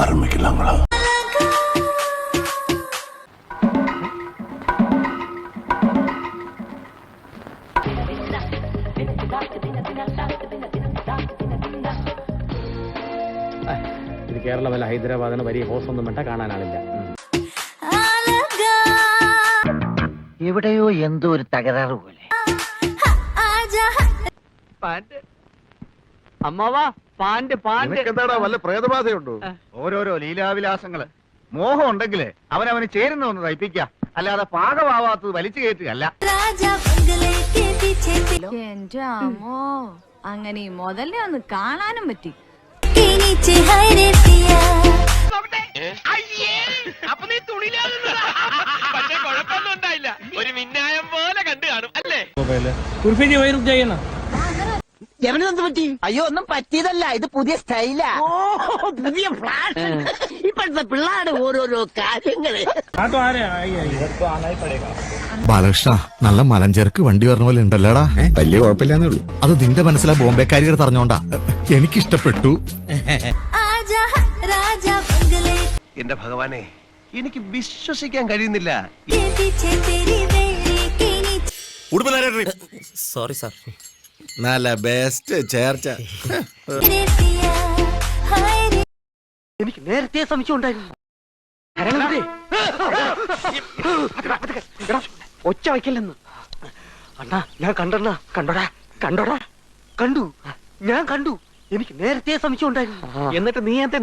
ആരംഭിക്കില്ല ഇത് കേരളമല്ല ഹൈദരാബാദിന് വലിയ ഹോസ് ഒന്നും വേണ്ട കാണാനാളില്ല. എവിടെയോ എന്തോ ഒരു തകരാറ് പോലെ. അമ്മാവാ പാന്റ് പാണ്ട്. എന്താടാ വല്ല പ്രേതബാധയുണ്ടോ? ഓരോരോ ലീലാവിലാസങ്ങൾ. മോഹം ഉണ്ടെങ്കിലേ അവനവന് ചേരുന്ന ഒന്ന് തയ്പ്പിക്ക. അല്ലാതെ പാകമാവാത്തത് വലിച്ചു കയറ്റുകയല്ല. എന്റെ അമ്മോ അങ്ങനെ ഈ മുതലേ ഒന്ന് കാണാനും പറ്റി. അയ്യോ ഒന്നും പറ്റിയതല്ല. ഇത് പുതിയ സ്റ്റൈലാ. ഓ പുതിയ ഫ്ലാഷ് ഇപ്പോഴത്തെ പിള്ളേരുടെ ഓരോരോ കാര്യങ്ങൾ. ബാലകൃഷ്ണ നല്ല മലഞ്ചേർക്ക് വണ്ടി പറഞ്ഞ പോലെ ഉണ്ടല്ലോടാ? വലിയ കുഴപ്പമില്ലാന്നേ ഉള്ളൂ. അത് നിന്റെ മനസ്സിലാ ബോംബെക്കാരികൾ പറഞ്ഞോണ്ടാ. എനിക്കിഷ്ടപ്പെട്ടു. എന്റെ ഭഗവാനെ എനിക്ക് വിശ്വസിക്കാൻ കഴിയുന്നില്ല. Sorry sir. നല്ല ബെസ്റ്റ് ചേർച്ച. എനിക്ക് നേരത്തെ സംശയമുണ്ടായിരുന്നു ഒച്ച വയ്ക്കല്ലെന്ന്. അണ്ണാ ഞാൻ കണ്ടണ്ണ. കണ്ടോടാ കണ്ടോടാ. കണ്ടു. ഞാൻ കണ്ടു. എനിക്ക് നേരത്തെ സംശയം ഉണ്ടായിരുന്നു. എന്നിട്ട് നീ എന്താ